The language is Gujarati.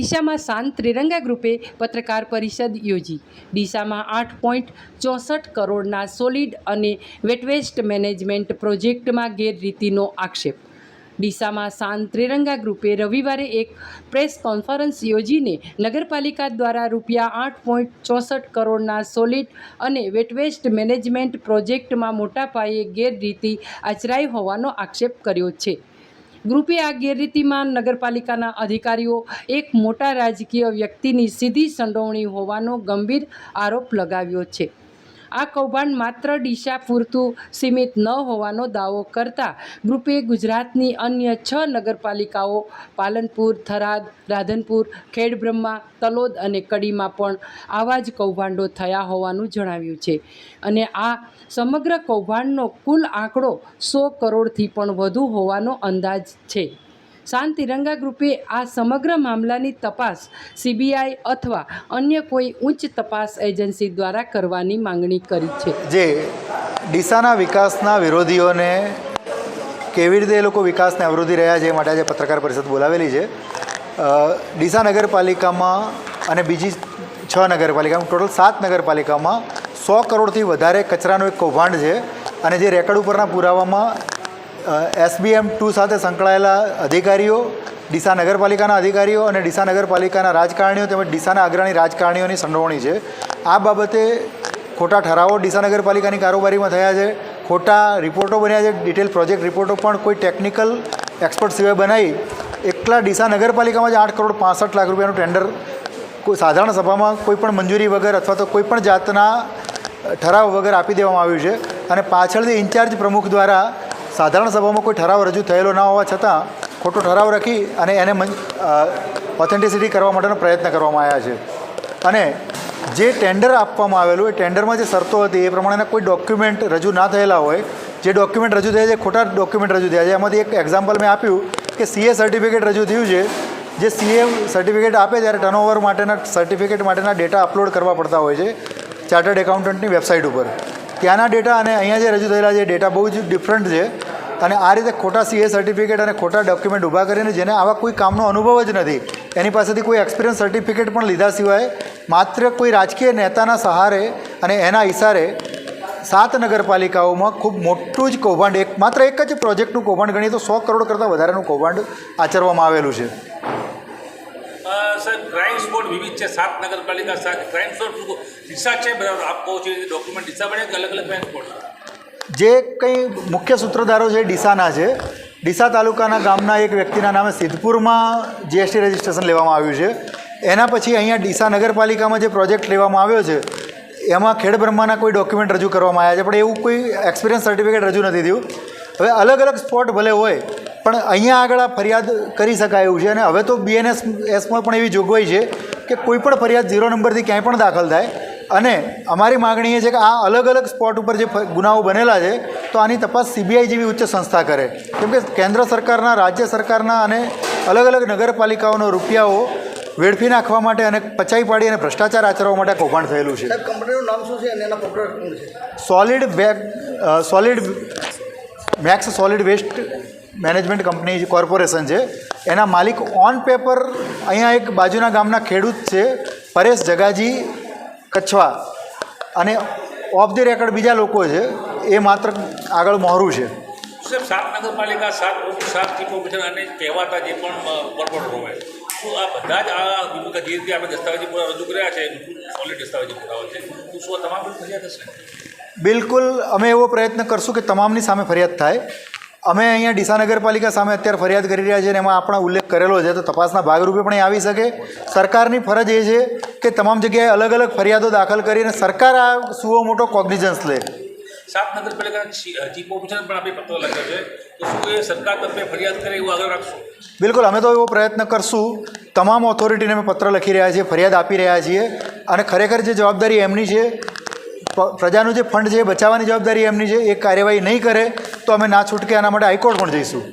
ડીસામાં શાંત ત્રિરંગા ગ્રુપે પત્રકાર પરિષદ યોજી. ડીસામાં આઠ પોઈન્ટ ચોસઠ કરોડના સોલિડ અને વેટવેસ્ટ મેનેજમેન્ટ પ્રોજેક્ટમાં ગેરરીતિનો આક્ષેપ. ડીસામાં શાંત ત્રિરંગા ગ્રુપે રવિવારે એક પ્રેસ કોન્ફરન્સ યોજીને નગરપાલિકા દ્વારા રૂપિયા આઠ પોઈન્ટ ચોસઠ કરોડના સોલિડ અને વેટવેસ્ટ મેનેજમેન્ટ પ્રોજેક્ટમાં મોટા પાયે ગેરરીતિ આચરાઈ હોવાનો આક્ષેપ કર્યો છે. ગ્રુપે આ ગેરરીતિમાં નગરપાલિકાના અધિકારીઓ એક મોટા રાજકીય વ્યક્તિની સીધી સંડોવણી હોવાનો ગંભીર આરોપ લગાવ્યો છે. આ કૌભાંડ માત્ર ડીશા પૂરતું સીમિત ન હોવાનો દાવો કરતા ગ્રુપે ગુજરાતની અન્ય છ નગરપાલિકાઓ પાલનપુર, થરાદ, રાધનપુર, ખેડબ્રહ્મા, તલોદ અને કડીમાં પણ આવા જ કૌભાંડો થયા હોવાનું જણાવ્યું છે. અને આ સમગ્ર કૌભાંડનો કુલ આંકડો સો કરોડથી પણ વધુ હોવાનો અંદાજ છે. શાંત તિરંગા ગ્રુપે આ સમગ્ર મામલાની તપાસ સીબીઆઈ અથવા અન્ય કોઈ ઉચ્ચ તપાસ એજન્સી દ્વારા કરવાની માંગણી કરી છે. જે ડીસાના વિકાસના વિરોધીઓને કેવી રીતે એ લોકો વિકાસને અવરોધી રહ્યા છે એ માટે આજે પત્રકાર પરિષદ બોલાવેલી છે. ડીસા નગરપાલિકામાં અને બીજી છ નગરપાલિકામાં, ટોટલ સાત નગરપાલિકામાં સો કરોડથી વધારે કચરાનું એક કૌભાંડ છે અને જે રેકર્ડ ઉપરના પુરાવામાં એસબીએમ ટુ સાથે સંકળાયેલા અધિકારીઓ, ડીસા નગરપાલિકાના અધિકારીઓ અને ડીસા નગરપાલિકાના રાજકારણીઓ તેમજ ડીસાના અગ્રણી રાજકારણીઓની સંડોવણી છે. આ બાબતે ખોટા ઠરાવો ડીસા નગરપાલિકાની કારોબારીમાં થયા છે. ખોટા રિપોર્ટો બન્યા છે. ડિટેલ પ્રોજેક્ટ રિપોર્ટો પણ કોઈ ટેકનિકલ એક્સપર્ટ સિવાય બનાવી એકલા ડીસા નગરપાલિકામાં જ આઠ કરોડ પાસઠ લાખ રૂપિયાનું ટેન્ડર કોઈ સાધારણ સભામાં કોઈ પણ મંજૂરી વગર અથવા તો કોઈ પણ જાતના ઠરાવ વગર આપી દેવામાં આવ્યું છે. અને પાછળથી ઇન્ચાર્જ પ્રમુખ દ્વારા સાધારણ સભામાં કોઈ ઠરાવ રજૂ થયેલો ના હોવા છતાં ખોટો ઠરાવ રાખી અને એને ઓથેન્ટિસિટી કરવા માટેનો પ્રયત્ન કરવામાં આવ્યા છે. અને જે ટેન્ડર આપવામાં આવેલું એ ટેન્ડરમાં જે શરતો હતી એ પ્રમાણેના કોઈ ડોક્યુમેન્ટ રજૂ ના થયેલા હોય, જે ડોક્યુમેન્ટ રજૂ થયા છે, ખોટા ડોક્યુમેન્ટ રજૂ થયા છે, એમાંથી એક એક્ઝામ્પલ મેં આપ્યું કે સીએ સર્ટિફિકેટ રજૂ થયું છે, જે સીએ સર્ટિફિકેટ આપે ત્યારે ટર્નઓવર માટેના સર્ટિફિકેટ માટેના ડેટા અપલોડ કરવા પડતા હોય છે ચાર્ટર્ડ એકાઉન્ટન્ટની વેબસાઇટ ઉપર. ત્યાંના ડેટા અને અહીંયા જે રજૂ થયેલા છે ડેટા બહુ જ ડિફરન્ટ છે. અને આ રીતે ખોટા સીએ સર્ટિફિકેટ અને ખોટા ડોક્યુમેન્ટ ઊભા કરીને જેને આવા કોઈ કામનો અનુભવ જ નથી, એની પાસેથી કોઈ એક્સપિરિયન્સ સર્ટિફિકેટ પણ લીધા સિવાય માત્ર કોઈ રાજકીય નેતાના સહારે અને એના ઇશારે સાત નગરપાલિકાઓમાં ખૂબ મોટું જ કૌભાંડ, એક માત્ર એક જ પ્રોજેક્ટનું કૌભાંડ ગણીએ તો સો કરોડ કરતાં વધારેનું કૌભાંડ આચરવામાં આવેલું છે. સાહેબ ક્રાઇમ સ્પોટ વિવિધ છે. સાત નગરપાલિકા, સાત ક્રાઇમ સ્પોટ દિશા છે બધા આપ કહો છો ડોક્યુમેન્ટ દિશા બને કે અલગ અલગ ક્રાઇમ સ્પોટ જે કંઈ મુખ્ય સૂત્રધારો છે, ડીસાના છે, ડીસા તાલુકાના ગામના એક વ્યક્તિના નામે સિદ્ધપુરમાં જીએસટી રજિસ્ટ્રેશન લેવામાં આવ્યું છે. એના પછી અહીંયા ડીસા નગરપાલિકામાં જે પ્રોજેક્ટ લેવામાં આવ્યો છે, એમાં ખેડબ્રહ્માના કોઈ ડોક્યુમેન્ટ રજૂ કરવામાં આવ્યા છે. પણ એવું કોઈ એક્સપિરિયન્સ સર્ટિફિકેટ રજૂ નથી થયું. હવે અલગ અલગ સ્પોટ ભલે હોય પણ અહીંયા આગળ આ ફરિયાદ કરી શકાય એવું છે અને હવે તો બીએનએસ એસમાં પણ એવી જોગવાઈ છે કે કોઈ પણ ફરિયાદ ઝીરો નંબરથી ક્યાંય પણ દાખલ થાય. અને અમારી માગણી એ છે કે આ અલગ અલગ સ્પોટ ઉપર જે ગુનાઓ બનેલા છે તો આની તપાસ સીબીઆઈ જેવી ઉચ્ચ સંસ્થા કરે. કેમ કે કેન્દ્ર સરકારના રાજ્ય સરકારના અને અલગ અલગ નગરપાલિકાઓનો રૂપિયાઓ વેડફી નાખવા માટે અને પચાઈ પાડી અને ભ્રષ્ટાચાર આચરવા માટે કૌભાંડ થયેલું છે. કંપનીનું નામ શું છે અને એના પ્રોડક્ટ છે? Solid bag solid max solid waste management company corporation છે. એના માલિક ઓન પેપર અહીંયા એક બાજુના ગામના ખેડૂત છે પરેશ જગાજી કચ્છવા. અને ઓફ ધી રેકર્ડ બીજા લોકો છે એ માત્ર આગળ મોહરું છે. સાહેબ સાત નગરપાલિકા સાત સાત ચીફ અને કહેવાતા જે પણ કોર્પોરેટર હોય. શું આ બધા જ આ વિવિધ જે રીતે આપણે દસ્તાવેજી પુરા રજૂ કર્યા છે સોલિડ દસ્તાવેજી પુરાવા છે. તો શું તમામ ફરિયાદ હશે? બિલકુલ અમે એવો પ્રયત્ન કરશું કે તમામની સામે ફરિયાદ થાય. અમે અહીંયા ડીસા નગરપાલિકા સામે અત્યારે ફરિયાદ કરી રહ્યા છીએ અને એમાં આપણા ઉલ્લેખ કરેલો છે. તો તપાસના ભાગરૂપે પણ આવી શકે. સરકારની ફરજ એ છે કે તમામ જગ્યાએ અલગ અલગ ફરિયાદો દાખલ કરીને સરકાર આ સુઓ મોટો કોગ્નિઝન્સ લે. સાત નગરપાલિકાના ચીફ ઓફિસર પણ આપણે પત્ર લખ્યો છે. તો શું એ સરકાર તરફે ફરિયાદ કરે એવું આગળ રાખશું? બિલકુલ અમે તો એવો પ્રયત્ન કરશું. તમામ ઓથોરિટીને અમે પત્ર લખી રહ્યા છીએ ફરિયાદ આપી રહ્યા છીએ. અને ખરેખર જે જવાબદારી એમની છે પ્રજાનું જે ફંડ છે એ બચાવવાની જવાબદારી એમની છે. એ કાર્યવાહી નહીં કરે. તો અમે ના છૂટકે એના માટે હાઈકોર્ટ પણ જઈશું.